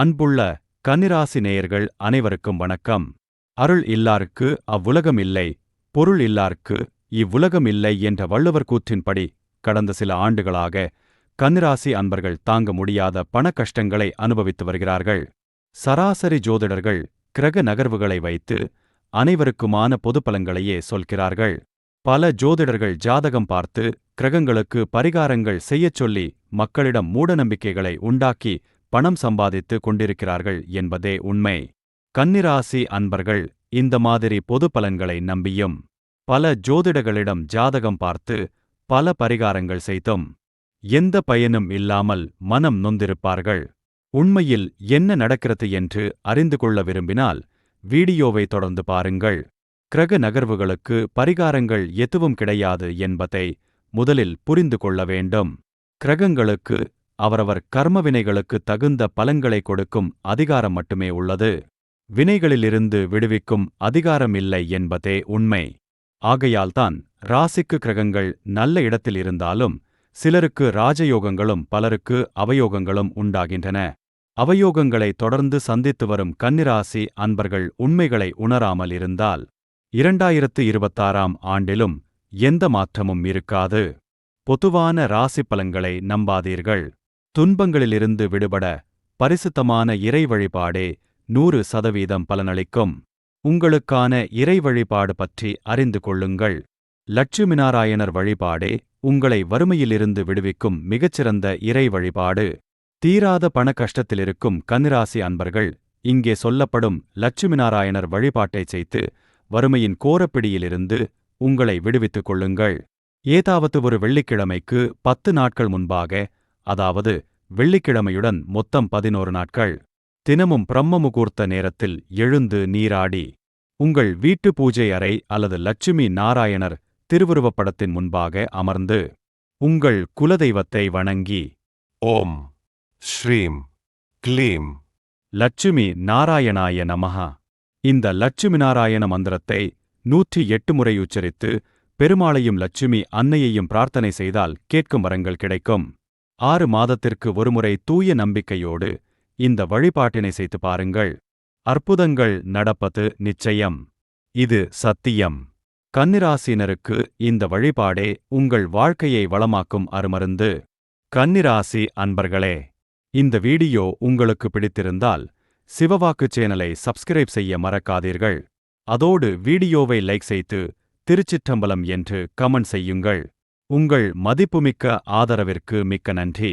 அன்புள்ள கன்னிராசி நேயர்கள் அனைவருக்கும் வணக்கம். அருள் இல்லார்க்கு அவ்வுலகம் இல்லை பொருள் இல்லார்க்கு இவ்வுலகம் இல்லை என்ற வள்ளுவர் கூற்றின்படி கடந்த சில ஆண்டுகளாக கன்னிராசி அன்பர்கள் தாங்க முடியாத பண கஷ்டங்களை அனுபவித்து வருகிறார்கள். சராசரி ஜோதிடர்கள் கிரக நகர்வுகளை வைத்து அனைவருக்குமான பொது பலங்களையே சொல்கிறார்கள். பல ஜோதிடர்கள் ஜாதகம் பார்த்து கிரகங்களுக்கு பரிகாரங்கள் செய்யச் சொல்லி மக்களிடம் மூடநம்பிக்கைகளை உண்டாக்கி பணம் சம்பாதித்து கொண்டிருக்கிறார்கள் என்பதே உண்மை. கன்னிராசி அன்பர்கள் இந்த மாதிரி பொது பலன்களை நம்பியும் பல ஜோதிடர்களிடம் ஜாதகம் பார்த்து பல பரிகாரங்கள் செய்தும் எந்த பயனும் இல்லாமல் மனம் நொந்திருப்பார்கள். உண்மையில் என்ன நடக்கிறது என்று அறிந்து கொள்ள விரும்பினால் வீடியோவை தொடர்ந்து பாருங்கள். கிரக நகர்வுகளுக்கு பரிகாரங்கள் எதுவும் கிடையாது என்பதை முதலில் புரிந்து கொள்ள வேண்டும். கிரகங்களுக்கு அவரவர் கர்மவினைகளுக்கு தகுந்த பலன்களை கொடுக்கும் அதிகாரம் மட்டுமே உள்ளது. வினைகளிலிருந்து விடுவிக்கும் அதிகாரம் இல்லை என்பதே உண்மை. ஆகையால்தான் ராசிக்கு கிரகங்கள் நல்ல இடத்தில் இருந்தாலும் சிலருக்கு ராஜயோகங்களும் பலருக்கு அவயோகங்களும் உண்டாகின்றன. அவயோகங்களை தொடர்ந்து சந்தித்து வரும் கன்னிராசி அன்பர்கள் உண்மைகளை உணராமல் இருந்தால் இரண்டாயிரத்து இருபத்தாறாம் ஆண்டிலும் எந்த மாற்றமும் இருக்காது. பொதுவான ராசி பலன்களை நம்பாதீர்கள். துன்பங்களிலிருந்து விடுபட பரிசுத்தமான இறை வழிபாடே நூறு சதவீதம் பலனளிக்கும். உங்களுக்கான இறை வழிபாடு பற்றி அறிந்து கொள்ளுங்கள். லட்சுமிநாராயணர் வழிபாடே உங்களை வறுமையிலிருந்து விடுவிக்கும் மிகச்சிறந்த இறை வழிபாடு தீராத பண கஷ்டத்திலிருக்கும் கன்னிராசி அன்பர்கள் இங்கே சொல்லப்படும் லட்சுமிநாராயணர் வழிபாட்டைச் செய்து வறுமையின் கோரப்பிடியிலிருந்து உங்களை விடுவித்துக் கொள்ளுங்கள். ஏதாவது ஒரு வெள்ளிக்கிழமைக்கு பத்து நாட்கள் முன்பாக அதாவது வெள்ளிக்கிழமையுடன் மொத்தம் பதினோரு நாட்கள். தினமும் பிரம்ம முகூர்த்த நேரத்தில் எழுந்து நீராடி உங்கள் வீட்டு பூஜை அறை அல்லது லட்சுமி நாராயணர் திருவுருவப்படத்தின் முன்பாக அமர்ந்து உங்கள் குலதெய்வத்தை வணங்கி ஓம் ஸ்ரீம் க்ளீம். லட்சுமி நாராயணாய நமஹா. இந்த லட்சுமி நாராயண மந்திரத்தை நூற்றி எட்டு முறை உச்சரித்து பெருமாளையும் லட்சுமி அன்னையையும் பிரார்த்தனை செய்தால் கேட்கும் வரங்கள் கிடைக்கும். ஆறு மாதத்திற்கு ஒருமுறை தூய நம்பிக்கையோடு இந்த வழிபாட்டினை செய்து பாருங்கள். அற்புதங்கள் நடப்பது நிச்சயம். இது சத்தியம். கன்னிராசினருக்கு இந்த வழிபாடே உங்கள் வாழ்க்கையை வளமாக்கும் அருமருந்து. கன்னிராசி அன்பர்களே இந்த வீடியோ உங்களுக்கு பிடித்திருந்தால் சிவவாக்கு சேனலை சப்ஸ்கிரைப் செய்ய மறக்காதீர்கள். அதோடு வீடியோவை லைக் செய்து திருச்சிற்றம்பலம் என்று கமெண்ட் செய்யுங்கள். உங்கள் மதிப்புமிக்க ஆதரவிற்கு மிக்க நன்றி.